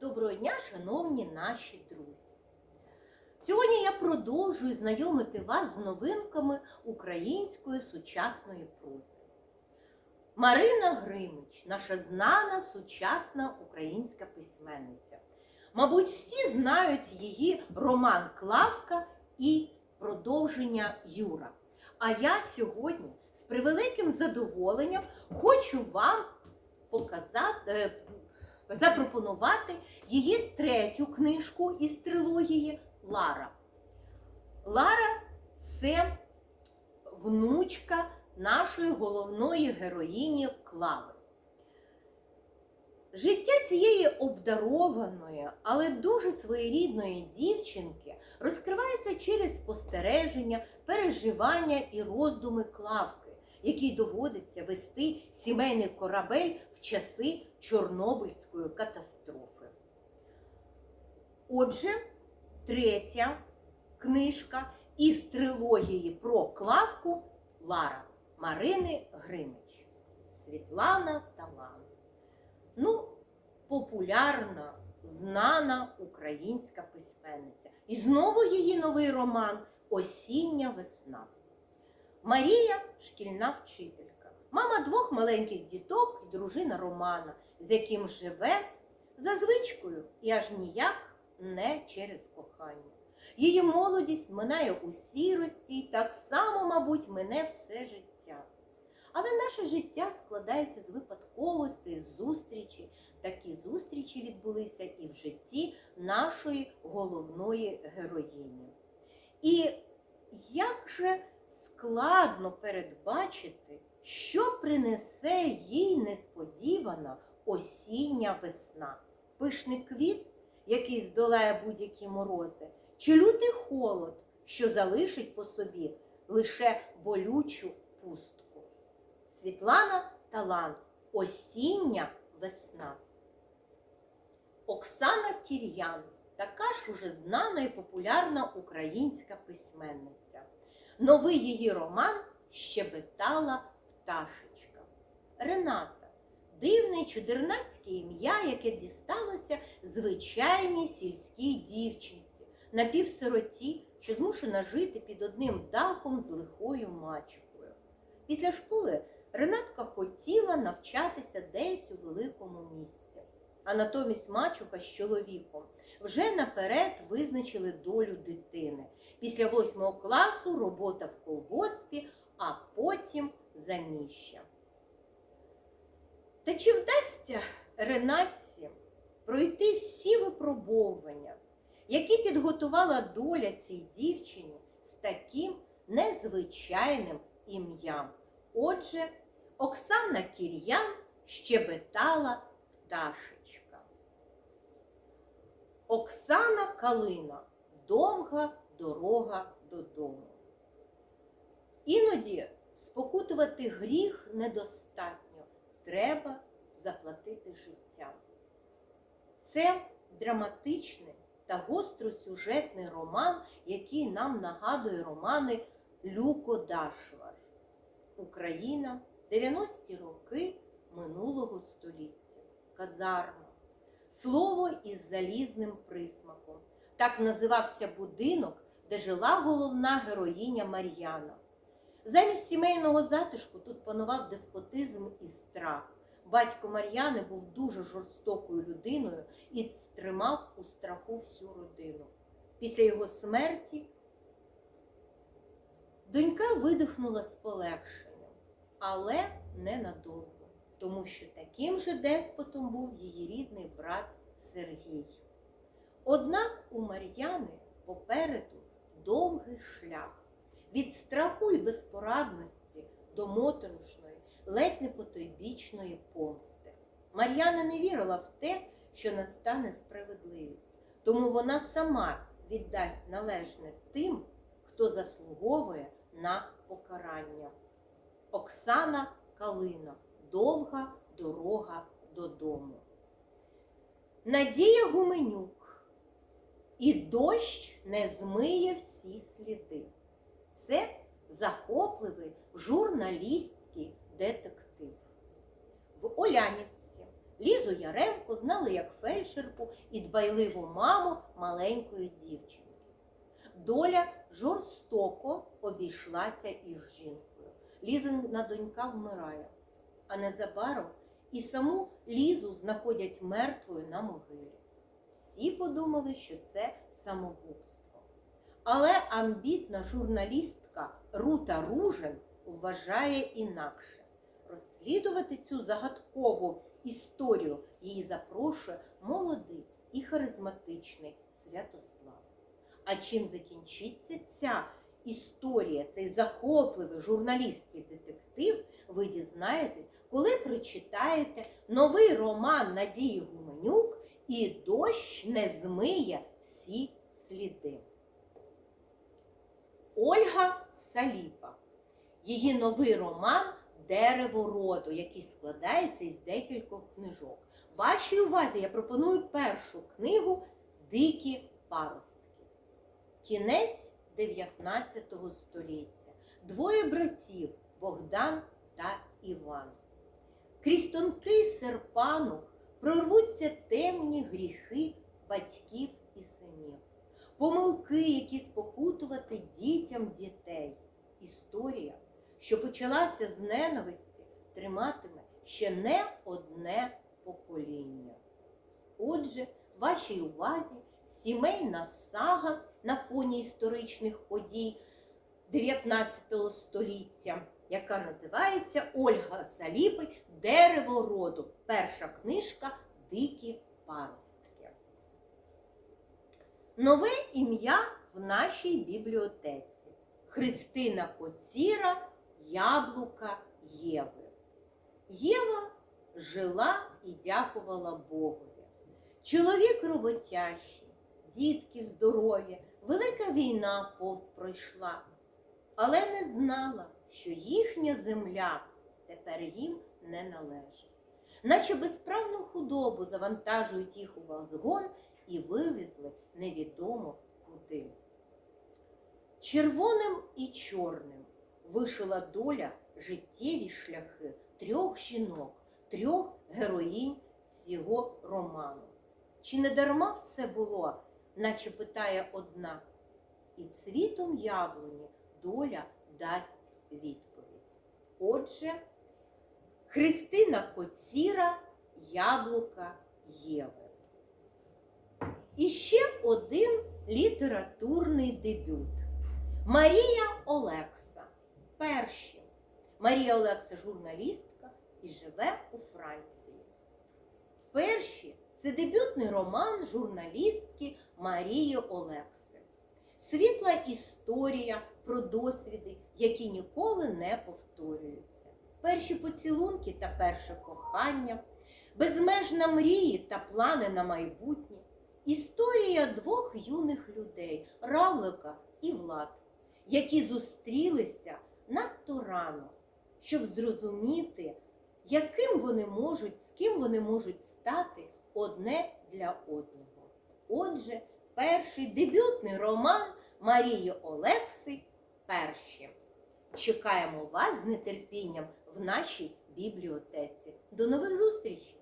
Доброго дня, шановні наші друзі! Сьогодні я продовжую знайомити вас з новинками української сучасної прози. Марина Гримич, наша знана сучасна українська письменниця. Мабуть, всі знають її роман Клавка і продовження Юра. А я сьогодні з превеликим задоволенням хочу вам показати, е, запропонувати її третю книжку із трилогії Лара. Лара це внучка нашої головної героїні Клави. Життя цієї обдарованої, але дуже своєрідної дівчинки розкривається через спостереження, переживання і роздуми Клавки, якій доводиться вести сімейний корабель в часи Чорнобильської катастрофи. Отже, третя книжка із трилогії про Клавку Лара Марини Гримич. Світлана Талант. Ну, популярна, знана українська письменниця. І знову її новий роман Осіння весна. Марія шкільна вчителька, мама двох маленьких діток і дружина Романа, з яким живе за звичкою і аж ніяк не через кохання. Її молодість минає у сірості, і так само, мабуть, мине все життя. Але наше життя складається з випадковостей, з зустрічі. Такі зустрічі відбулися і в житті нашої головної героїні. І як же складно передбачити, що принесе їй несподівана осіння весна, пишний квіт, який здолає будь-які морози, чи лютий холод, що залишить по собі лише болючу пустку. Світлана Талант Осіння весна. Оксана Кір'ян, така ж уже знана і популярна українська письменниця. Новий її роман Щебетала пташечка. Рената дивне чудернацьке ім'я, яке дісталося звичайній сільській дівчинці, напівсироті, що змушена жити під одним дахом з лихою мачухою. Після школи Ренатка хотіла навчатися десь у великому місті. А натомість мачуха з чоловіком вже наперед визначили долю дитини. Після восьмого класу робота в колгоспі, а потім заміща. Та чи вдасться Ренатці пройти всі випробовування, які підготувала доля цій дівчині з таким незвичайним ім'ям? Отже, Оксана Кір'ян щебетала пташечка. Оксана Калина довга дорога додому. Іноді спокутувати гріх недостатньо, треба заплатити життям. Це драматичний та гостросюжетний роман, який нам нагадує романи Люко Дашвар. Україна 90-ті роки минулого століття. Казарма. Слово із залізним присмаком. Так називався будинок, де жила головна героїня Мар'яна. Замість сімейного затишку тут панував деспотизм і страх. Батько Мар'яни був дуже жорстокою людиною і тримав у страху всю родину. Після його смерті донька видихнула з полегшенням, але ненадовго, тому що таким же деспотом був її рідний брат Сергій. Однак у Мар'яни попереду довгий шлях від страху і безпорадності до моторошної, ледь не потойбічної помсти. Мар'яна не вірила в те, що настане справедливість, тому вона сама віддасть належне тим, хто заслуговує на покарання. Оксана Калина. Довга дорога додому. Надія Гуменюк. І дощ не змиє всі сліди. Це захопливий журналістський детектив. В Олянівці Лізу Яремко знали як фельдшерку і дбайливу маму маленької дівчинки. Доля жорстоко обійшлася із жінкою. Лізина донька вмирає, а незабаром і саму Лізу знаходять мертвою на могилі. Всі подумали, що це самогубство. Але амбітна журналістка Рута Ружин вважає інакше. Розслідувати цю загадкову історію її запрошує молодий і харизматичний Святослав. А чим закінчиться ця історія, цей захопливий журналістський детектив, ви дізнаєтесь, коли прочитаєте новий роман Надії Гуменюк і дощ не змиє всі сліди. Ольга Саліпа. Її новий роман Дерево роду, який складається із декількох книжок. Вашій увазі я пропоную першу книгу Дикі паростки. Кінець 19 століття. Двоє братів Богдан та Іван. Крізь тонкий серпанок прорвуться темні гріхи батьків і синів, помилки, які спокутувати дітям дітей. Історія, що почалася з ненависті, триматиме ще не одне покоління. Отже, вашій увазі сімейна сага на фоні історичних подій 19 століття, яка називається Ольга Саліпи Дерево роду. Перша книжка Дикі паростки. Нове ім'я в нашій бібліотеці. Христина Коціра, Яблука Єви. Єва жила і дякувала Богові. Чоловік роботящий, дітки здорові, велика війна повз пройшла, але не знала, що їхня земля тепер їм не належить. Наче безправну худобу завантажують їх у вазгон і вивезли невідомо куди. Червоним і чорним вишила доля життєві шляхи трьох жінок, трьох героїнь цього роману. Чи не дарма все було, наче питає одна, і цвітом яблуні доля дасть відповідь. Отже, Христина Коціра, Яблука Єви. І ще один літературний дебют. Марія Олекса. Перші. Марія Олекса журналістка і живе у Франції. Перші це дебютний роман журналістки Марії Олекси. Світла історія про досвіди, які ніколи не повторюються. Перші поцілунки та перше кохання, безмежна мрії та плани на майбутнє. Історія двох юних людей Равлика і Влад, які зустрілися надто рано, щоб зрозуміти, яким вони можуть, з ким вони можуть стати одне для одного. Отже, перший дебютний роман Марії Олекси перші. Чекаємо вас з нетерпінням в нашій бібліотеці. До нових зустрічей!